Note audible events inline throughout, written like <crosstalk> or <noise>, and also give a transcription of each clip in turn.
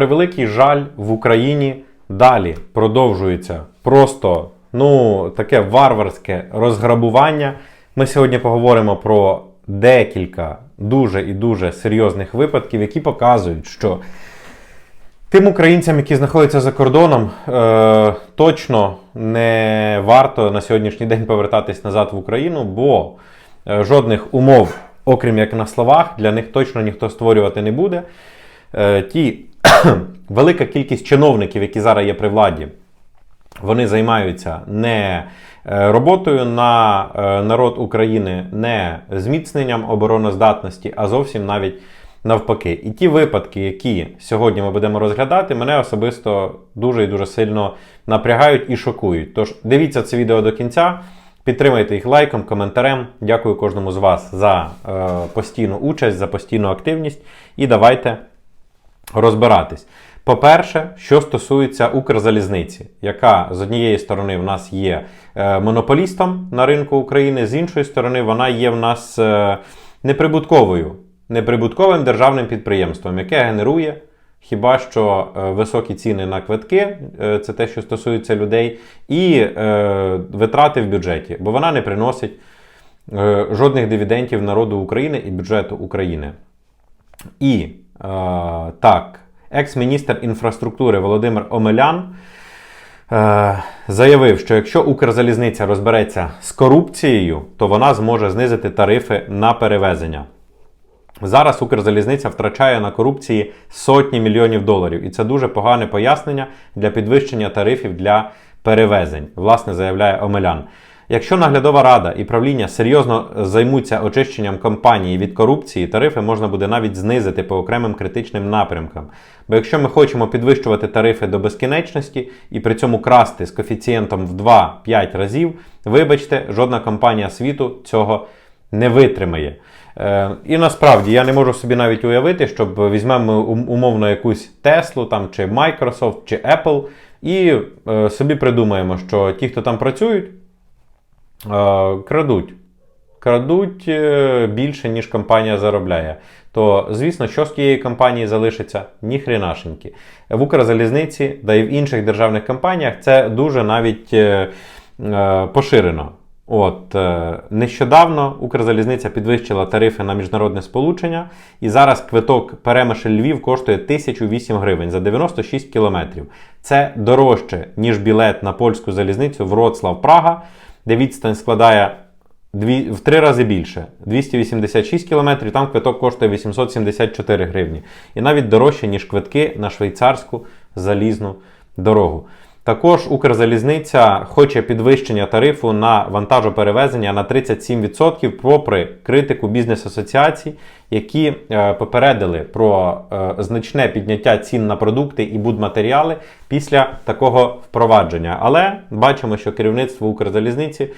Превеликий жаль в Україні далі продовжується просто ну таке варварське розграбування. Ми сьогодні поговоримо про декілька дуже і дуже серйозних випадків, які показують, що тим українцям, які знаходяться за кордоном, е, точно не варто на сьогоднішній день повертатись назад в Україну, бо е, жодних умов, окрім як на словах, для них точно ніхто створювати не буде. Е, ті <coughs> велика кількість чиновників, які зараз є при владі, вони займаються не е, роботою на е, народ України, не зміцненням обороноздатності, а зовсім навіть навпаки. І ті випадки, які сьогодні ми будемо розглядати, мене особисто дуже і дуже сильно напрягають і шокують. Тож дивіться це відео до кінця. Підтримайте їх лайком, коментарем. Дякую кожному з вас за е, постійну участь, за постійну активність. І давайте розбиратись. По-перше, що стосується Укрзалізниці, яка з однієї сторони в нас є е, монополістом на ринку України, з іншої сторони, вона є в нас е, неприбутковою, неприбутковим державним підприємством, яке генерує хіба що е, високі ціни на квитки, це те, що стосується людей, і витрати в бюджеті, бо вона не приносить жодних дивідендів народу України і бюджету України. І так, екс-міністр інфраструктури Володимир Омелян е, заявив, що якщо Укрзалізниця розбереться з корупцією, то вона зможе знизити тарифи на перевезення. Зараз Укрзалізниця втрачає на корупції сотні мільйонів доларів, і це дуже погане пояснення для підвищення тарифів для перевезень, власне, заявляє Омелян. Якщо наглядова рада і правління серйозно займуться очищенням компанії від корупції, тарифи можна буде навіть знизити по окремим критичним напрямкам. Бо якщо ми хочемо підвищувати тарифи до безкінечності і при цьому красти з коефіцієнтом в 2-5 разів, вибачте, жодна компанія світу цього не витримає. Е, і насправді я не можу собі навіть уявити, щоб візьмемо умовно якусь Теслу там, чи Microsoft, чи Apple, і е, собі придумаємо, що ті, хто там працюють, крадуть. Крадуть е, більше, ніж компанія заробляє. То, звісно, що з тієї компанії залишиться? Ніхренашеньки. В Укрзалізниці, да і в інших державних компаніях це дуже навіть е, е, поширено. От е, нещодавно Укрзалізниця підвищила тарифи на міжнародне сполучення, і зараз квиток Перемишль Львів коштує 1008 гривень за 96 кілометрів. Це дорожче, ніж білет на польську залізницю Вроцлав Прага, де відстань складає дві, в три рази більше 286 кілометрів, там квиток коштує 874 гривні. І навіть дорожче, ніж квитки на швейцарську залізну дорогу. Також Укрзалізниця хоче підвищення тарифу на вантажоперевезення на 37%, попри критику бізнес-асоціацій, які е, попередили про е, значне підняття цін на продукти і будматеріали після такого впровадження. Але бачимо, що керівництво Укрзалізниці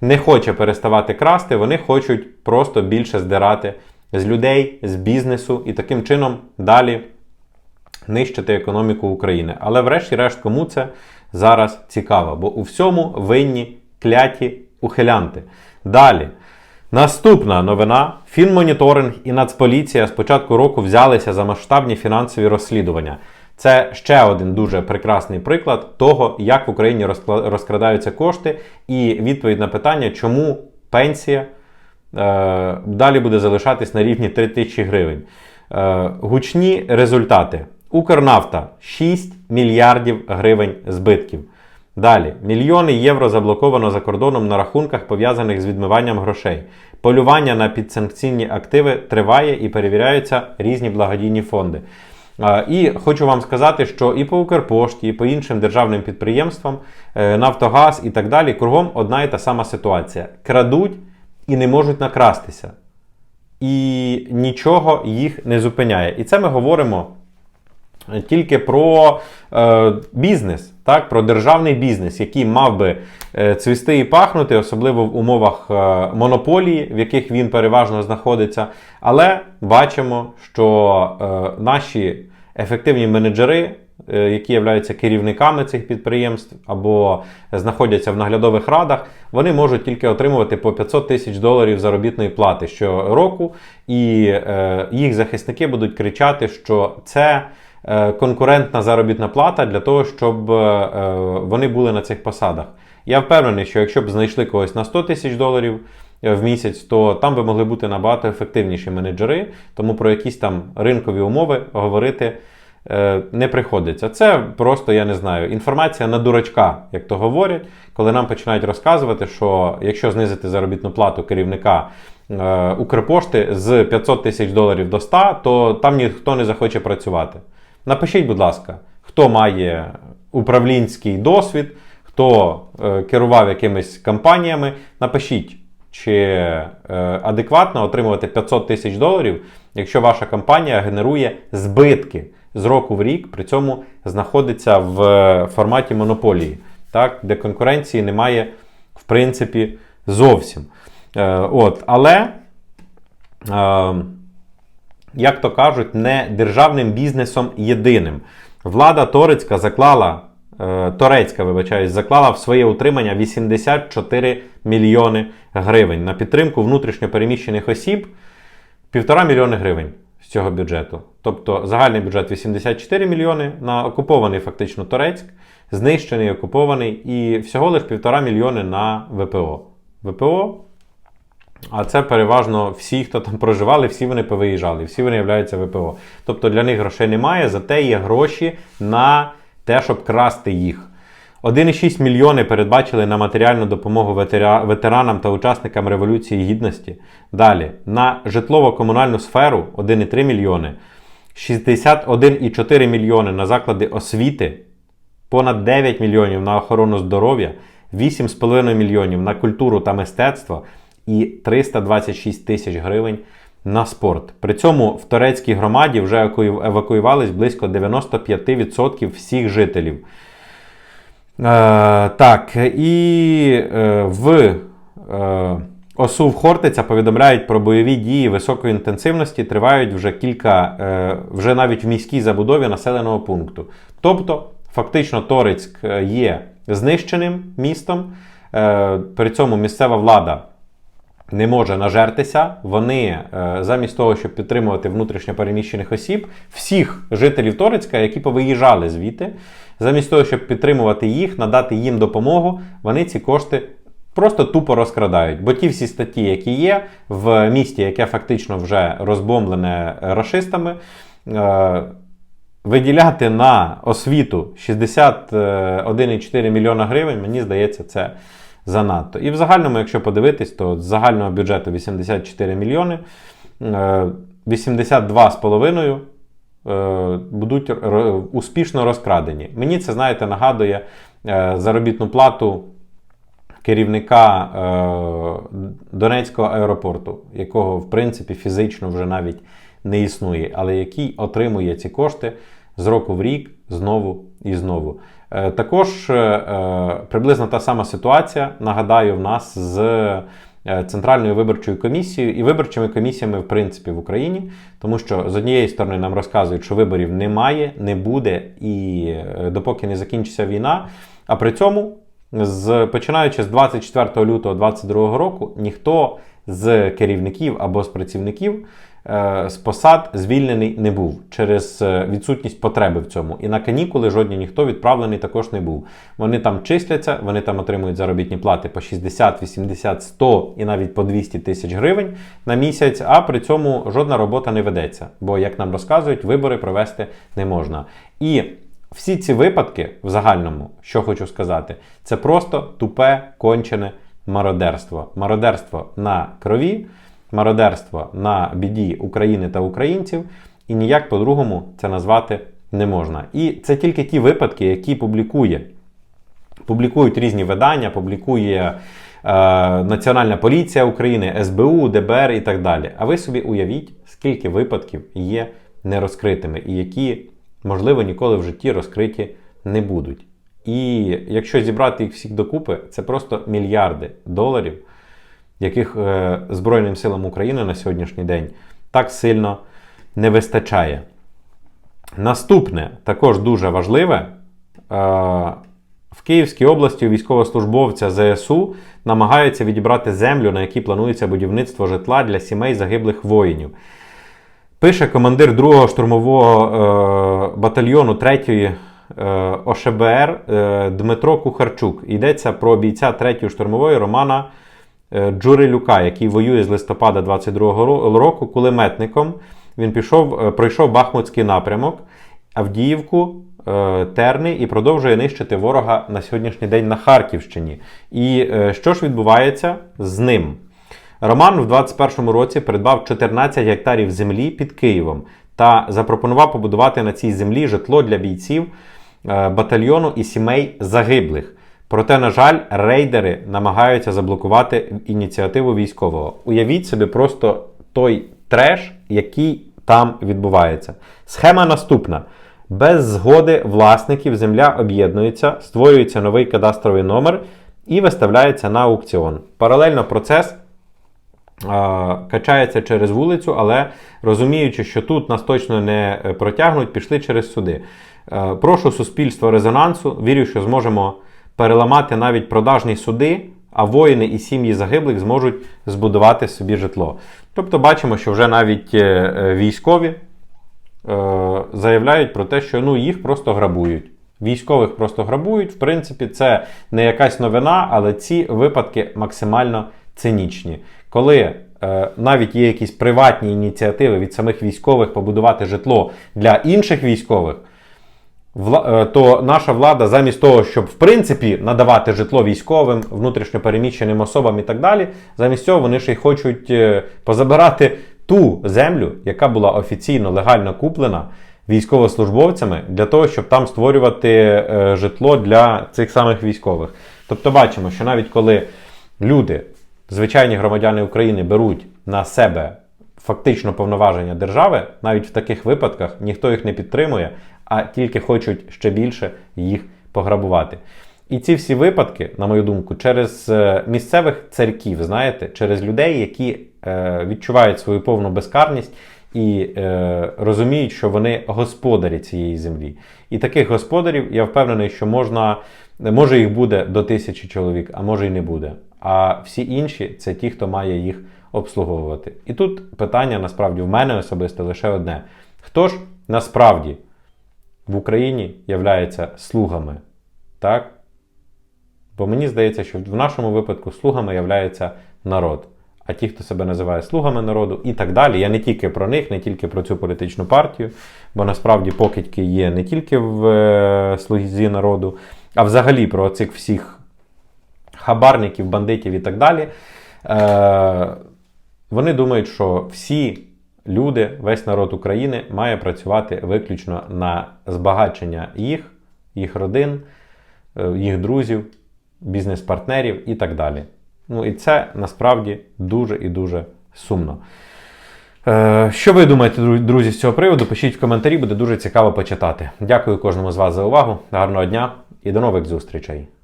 не хоче переставати красти, вони хочуть просто більше здирати з людей, з бізнесу і таким чином далі нищити економіку України. Але врешті-решт, кому це зараз цікаво, бо у всьому винні кляті ухилянти. Далі. Наступна новина: Фінмоніторинг і Нацполіція з початку року взялися за масштабні фінансові розслідування. Це ще один дуже прекрасний приклад того, як в Україні розкрадаються кошти, і відповідь на питання, чому пенсія е, далі буде залишатись на рівні 3 тисячі гривень. Е, гучні результати. Укрнафта 6 мільярдів гривень збитків. Далі мільйони євро заблоковано за кордоном на рахунках, пов'язаних з відмиванням грошей. Полювання на підсанкційні активи триває і перевіряються різні благодійні фонди. І хочу вам сказати, що і по Укрпошті, і по іншим державним підприємствам, е, Нафтогаз і так далі, кругом одна і та сама ситуація: крадуть і не можуть накрастися. І нічого їх не зупиняє. І це ми говоримо тільки про е, бізнес, так, про державний бізнес, який мав би е, цвісти і пахнути, особливо в умовах е, монополії, в яких він переважно знаходиться. Але бачимо, що е, наші ефективні менеджери. е, Які являються керівниками цих підприємств або знаходяться в наглядових радах, вони можуть тільки отримувати по 500 тисяч доларів заробітної плати щороку, і е, їх захисники будуть кричати, що це конкурентна заробітна плата для того, щоб е, е, вони були на цих посадах. Я впевнений, що якщо б знайшли когось на 100 тисяч доларів е, в місяць, то там би могли бути набагато ефективніші менеджери, тому про якісь там ринкові умови говорити е, не приходиться. Це просто, я не знаю, інформація на дурачка, як то говорять, коли нам починають розказувати, що якщо знизити заробітну плату керівника е, Укрпошти з 500 тисяч доларів до 100, то там ніхто не захоче працювати. Напишіть, будь ласка, хто має управлінський досвід, хто е, керував якимись кампаніями, напишіть, чи е, адекватно отримувати 500 тисяч доларів, якщо ваша компанія генерує збитки з року в рік, при цьому знаходиться в е, форматі монополії, так, де конкуренції немає, в принципі, зовсім. Е, от, але. Е, як то кажуть, не державним бізнесом єдиним. Влада Торецька заклала, е, Торецька, вибачаюсь, заклала в своє утримання 84 мільйони гривень на підтримку внутрішньопереміщених осіб, півтора мільйони гривень з цього бюджету. Тобто загальний бюджет 84 мільйони на окупований фактично Торецьк, знищений, окупований, і всього лише півтора мільйони на ВПО. ВПО а це переважно всі, хто там проживали, всі вони повиїжджали, всі вони являються ВПО. Тобто для них грошей немає, зате є гроші на те, щоб красти їх. 1,6 мільйони передбачили на матеріальну допомогу ветеранам та учасникам Революції Гідності. Далі на житлово-комунальну сферу 1,3 мільйони, 61,4 мільйони на заклади освіти, понад 9 мільйонів на охорону здоров'я, 8,5 мільйонів на культуру та мистецтво і 326 тисяч гривень на спорт. При цьому в турецькій громаді вже еваку- евакуювались близько 95% всіх жителів. Е, так, і е, в е, ОСУ Хортиця повідомляють про бойові дії високої інтенсивності, тривають вже кілька, е, вже навіть в міській забудові населеного пункту. Тобто, фактично, Торецьк е, є знищеним містом. Е, при цьому місцева влада не може нажертися. Вони е, замість того, щоб підтримувати внутрішньопереміщених осіб, всіх жителів Торецька, які повиїжджали звідти, замість того, щоб підтримувати їх, надати їм допомогу, вони ці кошти. Просто тупо розкрадають, бо ті всі статті, які є в місті, яке фактично вже розбомблене рашистами, е, виділяти на освіту 61,4 мільйона гривень, мені здається, це занадто. І в загальному, якщо подивитись, то з загального бюджету 84 мільйони, е, 82,5 е, будуть успішно розкрадені. Мені це, знаєте, нагадує е, заробітну плату керівника е, Донецького аеропорту, якого, в принципі, фізично вже навіть не існує, але який отримує ці кошти з року в рік знову і знову. Е, Також е, е, приблизно та сама ситуація, нагадаю, в нас з Центральною виборчою комісією і виборчими комісіями, в принципі, в Україні, тому що з однієї сторони нам розказують, що виборів немає, не буде, і допоки не закінчиться війна. А при цьому, з, починаючи з 24 лютого 2022 року, ніхто з керівників або з працівників з посад звільнений не був через е, відсутність потреби в цьому. І на канікули жодні ніхто відправлений також не був. Вони там числяться, вони там отримують заробітні плати по 60, 80, 100 і навіть по 200 тисяч гривень на місяць, а при цьому жодна робота не ведеться. Бо, як нам розказують, вибори провести не можна. І всі ці випадки в загальному, що хочу сказати, це просто тупе, кончене мародерство. Мародерство на крові, мародерство на біді України та українців, і ніяк по-другому це назвати не можна. І це тільки ті випадки, які публікує. Публікують різні видання, публікує е, Національна поліція України, СБУ, ДБР і так далі. А ви собі уявіть, скільки випадків є нерозкритими, і які, можливо, ніколи в житті розкриті не будуть. І якщо зібрати їх всіх докупи, це просто мільярди доларів, яких е, Збройним силам України на сьогоднішній день так сильно не вистачає. Наступне, також дуже важливе. Е, в Київській області військовослужбовця ЗСУ намагаються відібрати землю, на якій планується будівництво житла для сімей загиблих воїнів. Пише командир 2-го штурмового е, батальйону 3-ї е, ОШБР Дмитро Кухарчук. Йдеться про бійця 3-ї штурмової Романа е, Джурилюка, який воює з листопада 22-го року кулеметником. Він пішов, е, пройшов Бахмутський напрямок, Авдіївку, е, Терни і продовжує нищити ворога на сьогоднішній день на Харківщині. І що ж відбувається з ним? Роман в 21-му році придбав 14 гектарів землі під Києвом та запропонував побудувати на цій землі житло для бійців батальйону і сімей загиблих. Проте, на жаль, рейдери намагаються заблокувати ініціативу військового. Уявіть собі просто той треш, який там відбувається. Схема наступна: без згоди власників земля об'єднується, створюється новий кадастровий номер і виставляється на аукціон. Паралельно процес качається через вулицю, але розуміючи, що тут нас точно не е, протягнуть, пішли через суди. Е, Прошу суспільство резонансу. Вірю, що зможемо переламати навіть продажні суди, а воїни і сім'ї загиблих зможуть збудувати собі житло. Тобто бачимо, що вже навіть е, е, військові е, заявляють про те, що ну, їх просто грабують. Військових просто грабують. В принципі, це не якась новина, але ці випадки максимально цинічні. Коли е, навіть є якісь приватні ініціативи від самих військових побудувати житло для інших військових, то наша влада, замість того, щоб в принципі надавати житло військовим, внутрішньопереміщеним особам і так далі, замість цього вони ще й хочуть е, позабирати ту землю, яка була офіційно легально куплена військовослужбовцями для того, щоб там створювати е, житло для цих самих військових. Тобто бачимо, що навіть коли люди, звичайні громадяни України, беруть на себе фактично повноваження держави, навіть в таких випадках ніхто їх не підтримує, а тільки хочуть ще більше їх пограбувати. І ці всі випадки, на мою думку, через е, місцевих царьків, знаєте, через людей, які е, відчувають свою повну безкарність і е, розуміють, що вони господарі цієї землі. І таких господарів я впевнений, що можна, може їх буде до тисячі чоловік, а може й не буде. А всі інші це ті, хто має їх обслуговувати. І тут питання насправді в мене особисто лише одне: хто ж насправді в Україні являється слугами? Так? Бо мені здається, що в нашому випадку слугами являється народ. А ті, хто себе називає слугами народу і так далі. Я не тільки про них, не тільки про цю політичну партію, бо насправді покидьки є не тільки в е, слузі народу, а взагалі про цих всіх хабарників, бандитів і так далі. Е, вони думають, що всі люди, весь народ України має працювати виключно на збагачення їх, їх родин, е, їх друзів, бізнес-партнерів і так далі. Ну і це насправді дуже і дуже сумно. Е, Що ви думаєте, друзі, з цього приводу? Пишіть в коментарі, буде дуже цікаво почитати. Дякую кожному з вас за увагу. Гарного дня і до нових зустрічей!